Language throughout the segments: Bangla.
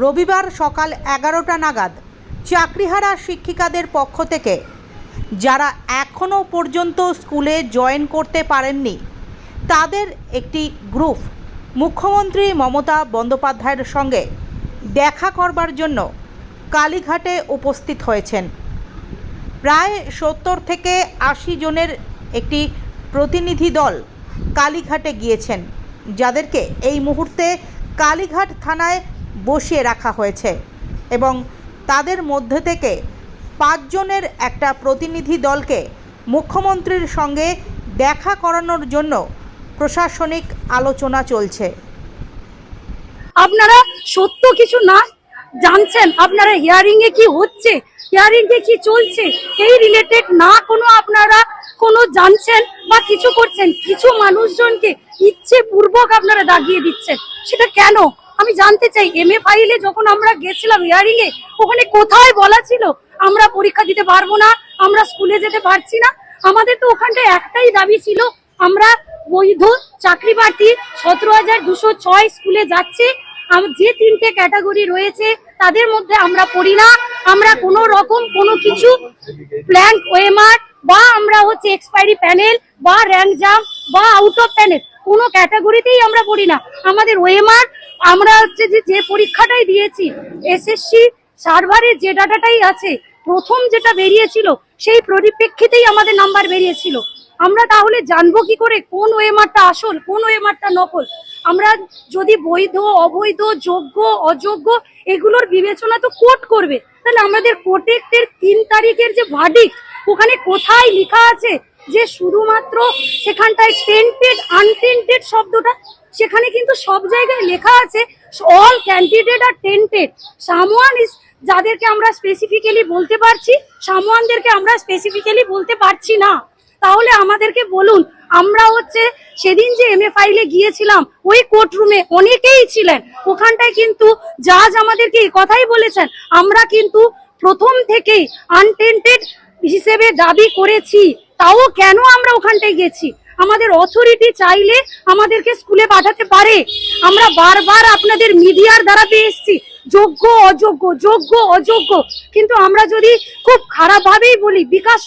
রবিবার সকাল এগারোটা নাগাদ চাকরিহারা শিক্ষিকাদের পক্ষ থেকে, যারা এখনও পর্যন্ত স্কুলে জয়েন করতে পারেননি, তাদের একটি গ্রুপ মুখ্যমন্ত্রী মমতা বন্দ্যোপাধ্যায়ের সঙ্গে দেখা করবার জন্য কালীঘাটে উপস্থিত হয়েছেন। প্রায় সত্তর থেকে আশি জনের একটি প্রতিনিধি দল কালীঘাটে গিয়েছেন, যাদেরকে এই মুহূর্তে কালীঘাট থানায় বসিয়ে রাখা হয়েছে এবং তাদের মধ্যে থেকে পাঁচজনের একটা প্রতিনিধি দলকে মুখ্যমন্ত্রীর সঙ্গে দেখা করানোর জন্য প্রশাসনিক আলোচনা চলছে। আপনারা সত্য কিছু না জানছেন? আপনারা হিয়ারিং এ কি হচ্ছে? হিয়ারিং এ কি চলছে? এই রিলেটেড না কোনো আপনারা কোনো জানছেন বা কিছু করছেন? কিছু মানুষজনকে ইচ্ছে পূর্বক আপনারা দাগিয়ে দিচ্ছেন। সেটা কেন? আমি জানতে চাই এম এ ফাইলে যখন আমরা গেছিলাম হিয়ারিং এ, ওখানে কোথায় বলা ছিল, আমরা পরীক্ষা দিতে পারব না, আমরা স্কুলে যেতে পারছি না? আমাদের তো ওখানটায় একটাই দাবি ছিল, আমরা বৈধ চাকরি প্রার্থী সতেরো হাজার দুশো ছয় স্কুলে যাচ্ছে যে তিনটে ক্যাটাগরি রয়েছে, তাদের মধ্যে আমরা পড়ি না, আমরা কোনো রকম কোনো কিছু প্ল্যাঙ্ক ওয়েমার বা আমরা হচ্ছে এক্সপায়ারি প্যানেল বা র্যাঙ্ক জাম্প বা আউট অফ প্যানেল কোনো ক্যাটাগরিতেই আমরা পড়ি না। আমাদের ওয়েমার আমরা হচ্ছে যে যে পরীক্ষাটাই দিয়েছি এসএসসি সার্ভারের যে ডাটাটাই আছে, প্রথম যেটা বেরিয়েছিল, সেই পরিপ্রেক্ষিতেই আমাদের নাম্বার বেরিয়েছিল। আমরা তাহলে জানব কি করে, কোন ওয়েমারটা আসল, কোন ওয়েমারটা নকল? আমরা যদি বৈধ, অবৈধ, যোগ্য, অযোগ্য, এগুলোর বিবেচনা তো কোর্ট করবে। তাহলে আমাদের কোর্টের তিন তারিখের যে ভার্ডিক্ট ওখানে কোথায় লেখা আছে যে শুধুমাত্র সেখানটায় টেন্টেড আনটেন্টেড শব্দটা সেখানে কিন্তু সব জায়গায় লেখা আছে অল ক্যান্ডিডেট আর টেন্টেড সামওয়ান ইস যাদেরকে আমরা স্পেসিফিক্যালি বলতে পারছি সামওয়ানদেরকে আমরা স্পেসিফিক্যালি বলতে পারছি না। তাহলে আমাদেরকে বলুন, আমরা হচ্ছে সেদিন যে এম এ ফাইলে গিয়েছিলাম, ওই কোর্ট রুমে অনেকেই ছিলেন। ওখানটায় কিন্তু জাজ আমাদেরকে কথাই বলেছেন, আমরা কিন্তু প্রথম থেকেই আনটেন্টেড হিসেবে দাবি করেছি। তাও কেন আমরা ওখানটায় গেছি? আমাদের অথরিটি চাইলে আমাদেরকে স্কুলে পাঠাতে পারে। আমরা বারবার আপনাদের মিডিয়ার দ্বারা পেয়ে এসেছি। যোগ্য, অযোগ্য যোগ্য, অযোগ্য। কিন্তু আমরা যদি খুব খারাপভাবেই বলি, বিকাশ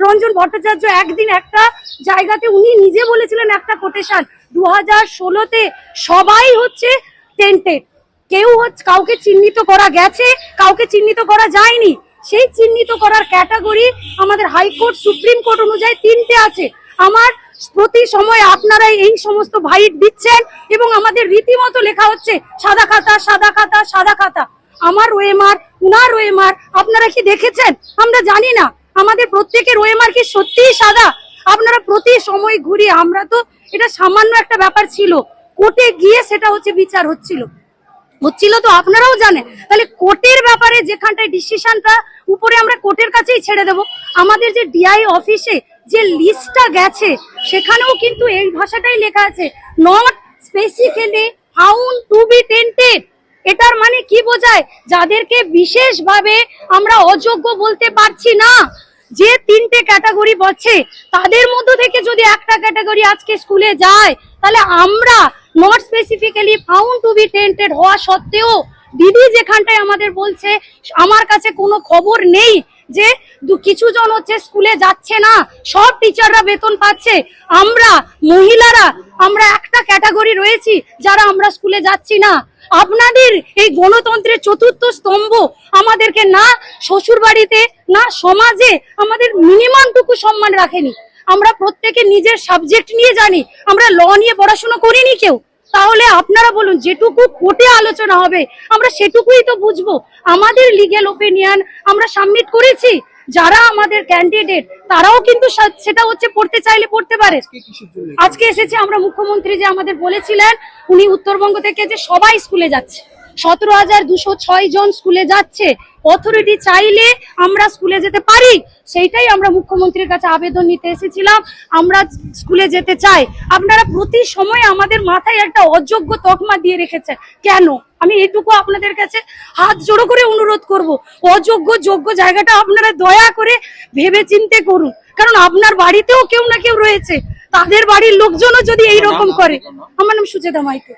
রঞ্জন ভট্টাচার্য একদিন একটা জায়গাতে উনি নিজে বলেছিলেন একটা কোটেশন দু হাজার ষোলোতে সবাই হচ্ছে টেন্টেড কেউ হচ্ছে, কাউকে চিহ্নিত করা গেছে, কাউকে চিহ্নিত করা যায়নি। সেই চিহ্নিত করার ক্যাটাগরি আমাদের হাইকোর্ট সুপ্রিম কোর্ট অনুযায়ী তিনটে আছে। আমার প্রতি সময় আপনারা এই সমস্ত ভাইট দিচ্ছেন এবং আমাদের রীতিমতো লেখা হচ্ছে, সাদা খাতা সাদা খাতা সাদা খাতা। আমার ওয়েমার উনার ওয়েমার আপনারা কি দেখেছেন? আমরা জানি না। আমাদের প্রত্যেকের ওয়েমার কি সত্যিই সাদা? আপনারা প্রতি সময় ঘুরি আমরা তো এটা সামান্য একটা ব্যাপার ছিল। কোর্টে গিয়ে সেটা হচ্ছে বিচার হচ্ছিল। হচ্ছিল তো আপনারাও জানেন। তাহলে কোর্টের ব্যাপারে যেখানটায় ডিসিশনটা উপরে আমরা কোর্টের কাছেই ছেড়ে দেব। আমাদের যে ডিআই অফিসে যে লিস্টটা গেছে, সেখানেও কিন্তু এই ভাষাটাই লেখা আছে not specifically found to be tainted এটার মানে কি বোঝায়? যাদেরকে বিশেষভাবে আমরা অযোগ্য বলতে পারছি না। যে তিনটে ক্যাটাগরি বলছে, তাদের মধ্য থেকে যদি একটা ক্যাটাগরি আজকে স্কুলে যায়, তাহলে আমরা not specifically found to be tainted হওয়া সত্ত্বেও, দিদি যেখানটায় আমাদের বলছে, আমার কাছে কোনো খবর নেই। যে কিছু জন হচ্ছে স্কুলে যাচ্ছে না, সব টিচাররা বেতন পাচ্ছে। আমরা, মহিলারা, আমরা একটা ক্যাটাগরি রয়েছি যারা আমরা স্কুলে যাচ্ছি না। আপনাদের এই গণতন্ত্রের চতুর্থ স্তম্ভ আমাদেরকে না শ্বশুর বাড়িতে না সমাজে আমাদের মিনিমামটুকু সম্মান রাখেনি। আমরা প্রত্যেকে নিজের সাবজেক্ট নিয়ে জানি। আমরা ল নিয়ে পড়াশোনা করিনি কেউ। তাহলে আপনারা বলুন যেটুকু কোর্টে আলোচনা হবে আমরা সেটুকুই তো বুঝব। আমাদের লিগেল ওপিনিয়ন আমরা সাবমিট করেছি। যারা আমাদের ক্যান্ডিডেট তারাও কিন্তু সেটা হচ্ছে পড়তে চাইলে পড়তে পারে। আজকে এসেছে আমরা মুখ্যমন্ত্রী যে আমাদের বলেছিলেন উনি উত্তরবঙ্গ থেকে যে সবাই স্কুলে যাচ্ছে। সতেরো হাজার দুশো ছয় জন স্কুলে যাচ্ছে। অথরিটি চাইলে আমরা স্কুলে যেতে পারি। সেইটাই আমরা মুখ্যমন্ত্রীর কাছে আবেদন নিতে এসেছিলাম। আমরা স্কুলে যেতে চাই। আপনারা প্রতি সময় আমাদের মাথায় একটা অযোগ্য তকমা দিয়ে রেখেছেন। কেন? আমি এটুকু আপনাদের কাছে হাত জোড়ো করে অনুরোধ করব। অযোগ্য যোগ্য জায়গাটা আপনারা দয়া করে ভেবে চিন্তে করুন। কারণ আপনার বাড়িতেও কেউ না কেউ রয়েছে। তাদের বাড়ির লোকজনও যদি এই রকম করে। আমার নাম সুচেতা মাইকে